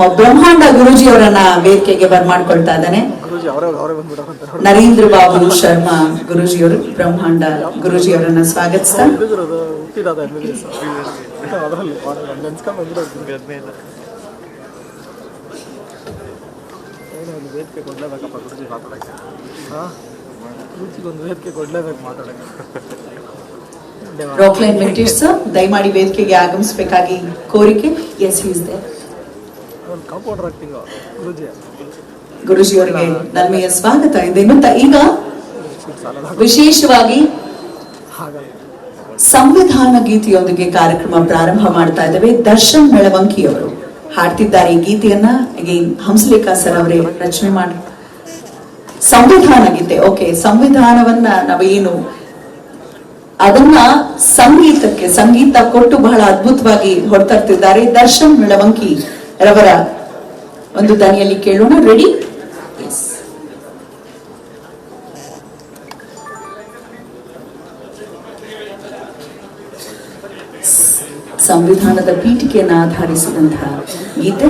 ನಮ್ಮ ಬ್ರಹ್ಮಾಂಡ ಗುರುಜಿ ಅವರನ್ನ ವೇದಿಕೆಗೆ ಬರ್ಮಾಡ್ಕೊಳ್ತಾ ಇದ್ದಾನೆ. ಗುರುಜಿ ಅವರೇ ಅವರೇ ಬಂದ್ಬಿಟ್ಟು ಅಂತ ನರೇಂದ್ರ ಬಾಬು ಶರ್ಮಾ ಗುರುಜಿಯವರು ಬ್ರಹ್ಮಾಂಡ ಗುರುಜಿ ಅವರನ್ನ ಸ್ವಾಗತಿಸ್ತಾ ವೇದಿಕೆ ಕೊಡ್ಲೇಬೇಕಪ್ಪ ಗುರುಜಿ? ಮಾತಾಡಕ್ಕೆ ಹಾಂ? ಗುರುಜಿಗೆ ವೇದಿಕೆ ಕೊಡ್ಲೇಬೇಕು ಮಾತಾಡಕ್ಕೆ. ರಾಕ್ಲೈನ್ ವೆಂಕಟೇಶ್ ಸರ್ ದಯಮಾಡಿ ವೇದಿಕೆಗೆ ಆಗಮಿಸಬೇಕಾಗಿ ಕೋರಿಕೆ. ಎಸ್ ಈಸ್ ದೇ ಒಂದು ಕಾಂಪೌಂಡರ್ ಆಕ್ಟಿಂಗ್ ಗುರುಜಿ. ಗುರುಜಿ ಅವರಿಗೆ ನನ್ಮೆಯ ಸ್ವಾಗತ. ಇದೆ ಈಗ ವಿಶೇಷವಾಗಿ ಸಂವಿಧಾನ ಗೀತೆಯೊಂದಿಗೆ ಕಾರ್ಯಕ್ರಮ ಪ್ರಾರಂಭ ಮಾಡ್ತಾ ಇದ್ದೇವೆ. ದರ್ಶನ್ ಮೆಳವಂಕಿ ಅವರು ಹಾಡ್ತಿದ್ದಾರೆ ಈ ಗೀತೆಯನ್ನ. ಹಂಸಲೇಖ ಸರ್ ಅವರೇ ರಚನೆ ಮಾಡಿ ಸಂವಿಧಾನ ಗೀತೆ. ಓಕೆ ಸಂವಿಧಾನವನ್ನ ನಾವೇನು ಅದನ್ನ ಸಂಗೀತಕ್ಕೆ ಸಂಗೀತ ಕೊಟ್ಟು ಬಹಳ ಅದ್ಭುತವಾಗಿ ಹೊರತರ್ತಿದ್ದಾರೆ. ದರ್ಶನ್ ಮೆಳವಂಕಿ ರವರ ಒಂದು ದನಿಯಲ್ಲಿ ಕೇಳೋಣ. ರೆಡಿ ಸಂವಿಧಾನದ ಪೀಠಿಕೆಯನ್ನು ಆಧರಿಸಿದಂತಹ ಗೀತೆ.